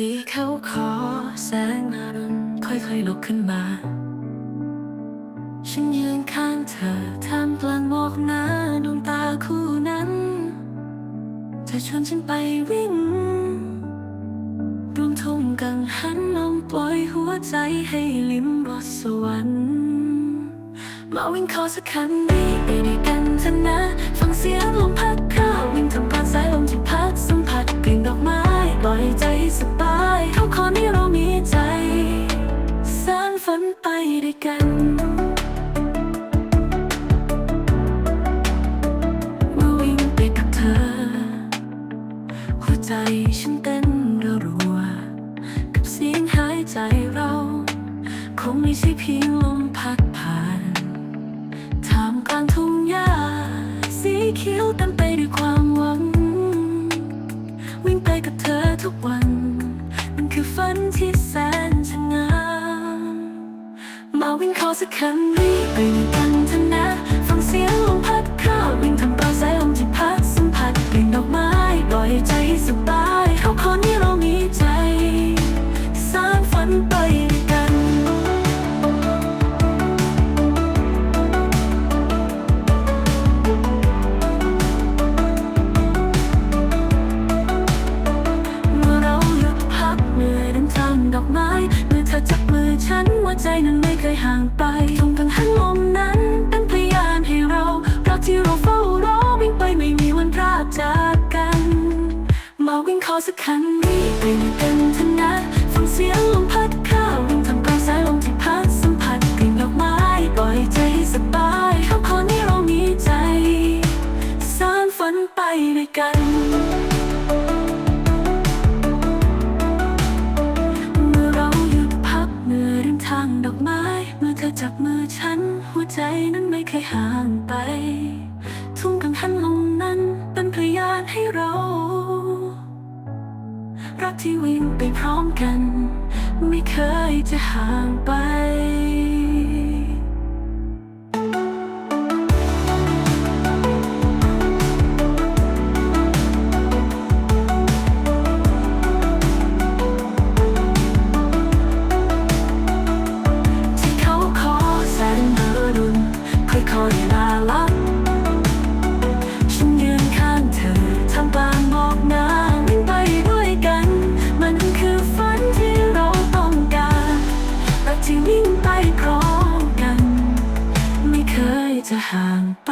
ที่เขาขอแสงนั้นค่อยๆลุกขึ้นมา ฉันยืนข้างเธอท่ามกลางหมอกหนาดวงตาคู่นั้น เธอชวนฉันไปวิ่งรวมทุ่งกังหันลมปล่อยหัวใจให้ลิ้มรสสวรรค์มาวิ่งขอสักคันนี้ไปด้วยกันเถอะนะ ฟังเสียงลมพัดเข้าวิ่งทำผ่าน ใจเรา คงไม่ใช่เพียงลมพัดผ่านท่ามกลางทุ่งหญ้าสีเขียวเต็มไปด้วยความหวัง วิ่งไปกับเธอทุกวัน มันคือฝันที่แสนชะงามมาวิ่งขอสักคำรีบไปด้วยกันานไปกันเมื่อเราหยุดพักเหนื่อยเดินทางดอกไม้เมื่อเธอจับมือฉันหัวใจนั้นไม่เคยห่างไปทงกังหันลมนั้นเป็นพยานให้เรารักที่เราเฝ้ารอวิ่งไปไม่มีวันพรากจากกัน มาวิ่งขอสักคันรีบไปด้วยกัน ไปด้วยกันเมื่อเราหยุดพักเหนือยเดินทางดอกไม้เมื่อเธอจับมือฉัน หัวใจนั้นไม่เคยห่างไป ทุ่งกังหันลมนั้นเป็นพยานให้เรา รักที่วิ่งไปพร้อมกัน ไม่เคยจะห่างไป จะห่างไป